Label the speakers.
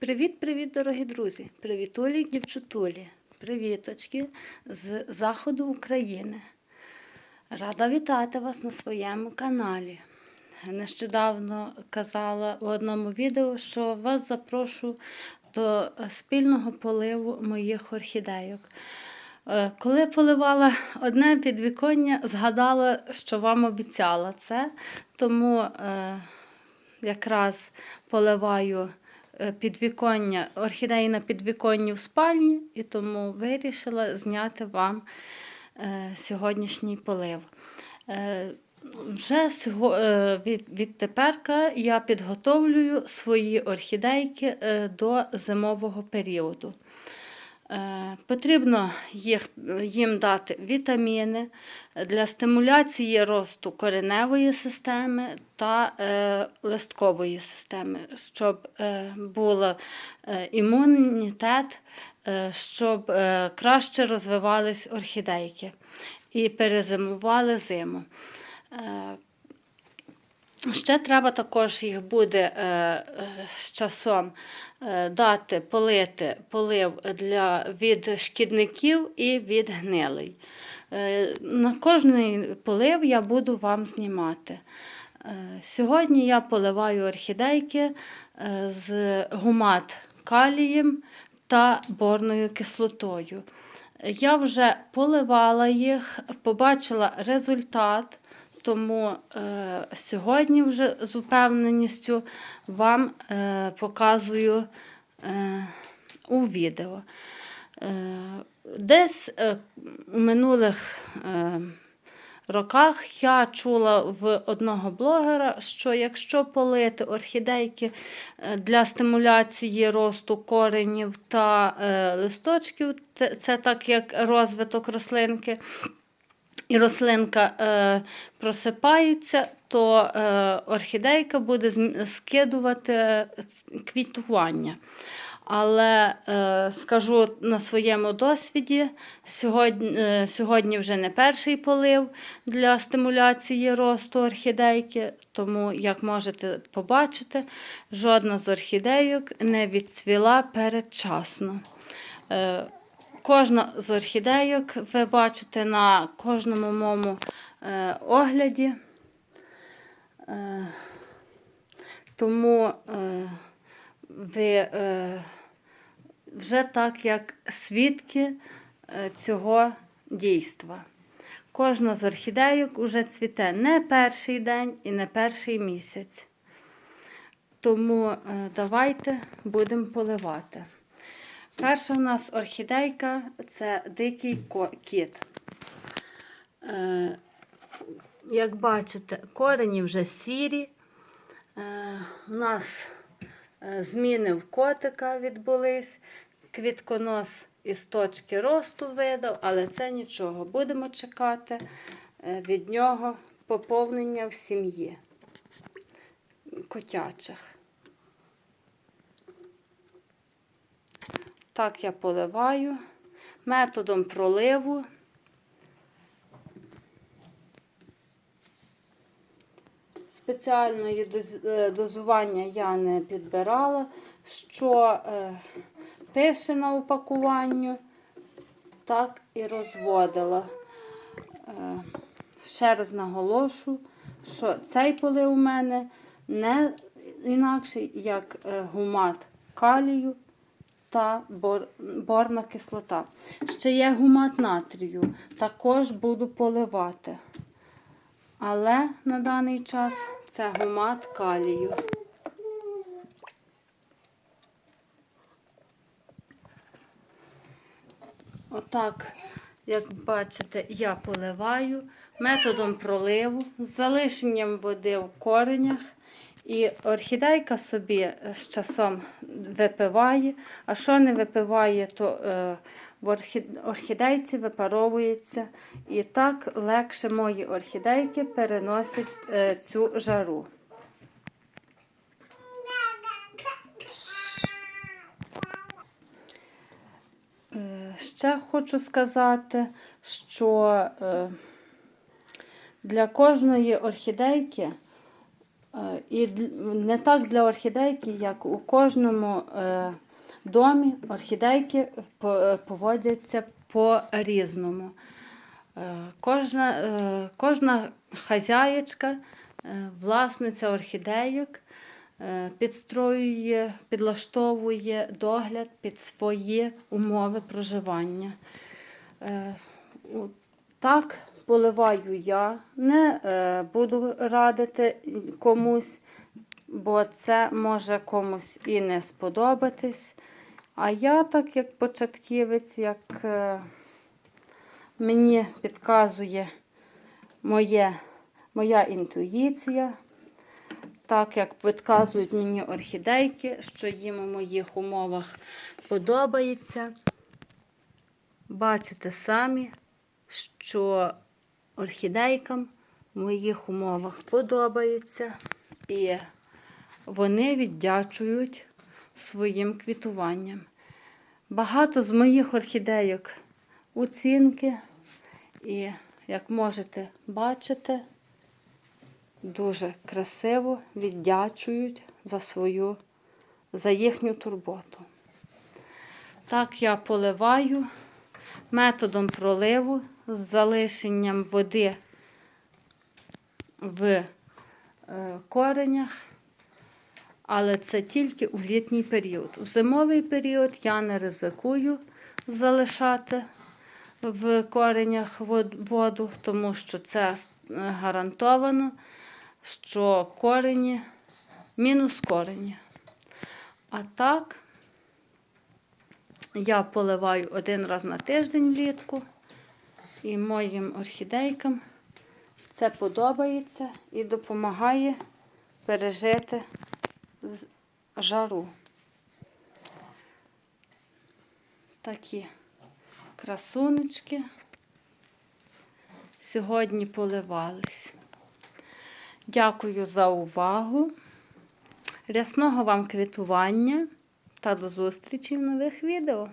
Speaker 1: Привіт-привіт, дорогі друзі! Привітулі, дівчатулі! Привіточки з заходу України. Рада вітати вас на своєму каналі. Нещодавно казала у одному відео, що вас запрошу до спільного поливу моїх орхідейок. Е, Коли поливала одне підвіконня, згадала, що вам обіцяла це, тому е, якраз поливаю підвіконня, орхідеї на підвіконні в спальні, і тому вирішила зняти вам е, сьогоднішній полив. Е, Вже е, відтеперка я підготовлюю свої орхідейки е, до зимового періоду. Е, Потрібно їх, їм дати вітаміни для стимуляції росту кореневої системи та е, листкової системи, щоб е, був е, імунітет, е, щоб е, краще розвивались орхідейки і перезимували зиму. Е, Ще треба також їх буде е, з часом е, дати полити полив для, від шкідників і від гнилей. Е, на кожний полив я буду вам знімати. Сьогодні я поливаю орхідейки з гумат калієм та борною кислотою. Я вже поливала їх, побачила результат. Тому е, сьогодні вже з упевненістю вам е, показую е, у відео. Е, десь е, у минулих е, роках я чула в одного блогера, що якщо полити орхідейки е, для стимуляції росту коренів та е, листочків, це, це так як розвиток рослинки і рослинка е, просипається, то е, орхідейка буде скидувати квітування. Але е, скажу на своєму досвіді, сьогодні, е, сьогодні вже не перший полив для стимуляції росту орхідейки, тому, як можете побачити, жодна з орхідейок не відцвіла передчасно. Е, Кожна з орхідейок ви бачите на кожному моєму е, огляді. Е, тому е, ви е, вже так як свідки е, цього дійства. Кожна з орхідейок уже цвіте не перший день і не перший місяць. Тому е, давайте будемо поливати. Перша у нас орхідейка це дикий кіт. Е, як бачите, корені вже сірі. Е, у нас е, зміни в котика відбулись. Квітконос із точки росту видав, але це нічого. Будемо чекати е, від нього поповнення в сім'ї котячих. Так я поливаю методом проливу. Спеціальної е, дозування я не підбирала, що е, пише на упакуванню, так і розводила. Е, ще раз наголошу, що цей полив у мене не інакший, як гумат калію та бор, борна кислота. Ще є гумат натрію, також буду поливати. Але на даний час це гумат калію. Отак, як бачите, я поливаю методом проливу з залишенням води в коренях. І орхідейка собі з часом випиває, а що не випиває, то е, в орхідейці випаровується. І так легше мої орхідейки переносять е, цю жару. Е, Ще хочу сказати, що для кожної орхідейки І не так для орхідейки, як у кожному е, домі орхідейки е, поводяться по-різному. Е, Кожна, е, кожна хазяєчка, е, власниця орхідейок е, підстроює, підлаштовує догляд під свої умови проживання. Е, Так поливаю я, не е, буду радити комусь, бо це може комусь і не сподобатись. А я, так як початківець, як е, мені підказує моє, моя інтуїція, так як підказують мені орхідейки, що їм у моїх умовах подобається. Бачите самі, що орхідейкам в моїх умовах подобається, і вони віддячують своїм квітуванням. Багато з моїх орхідейок оцінки, і, як можете бачити, дуже красиво віддячують за свою, за їхню турботу. Так я поливаю методом проливу з залишенням води в е, коренях, але це тільки у літній період. У зимовий період я не ризикую залишати в коренях воду, тому що це е, гарантовано, що корені мінус корені. А так, я поливаю один раз на тиждень влітку, і моїм орхідейкам це подобається і допомагає пережити жару. Такі красунечки сьогодні поливались. Дякую за увагу. Рясного вам квітування та до зустрічі в нових відео.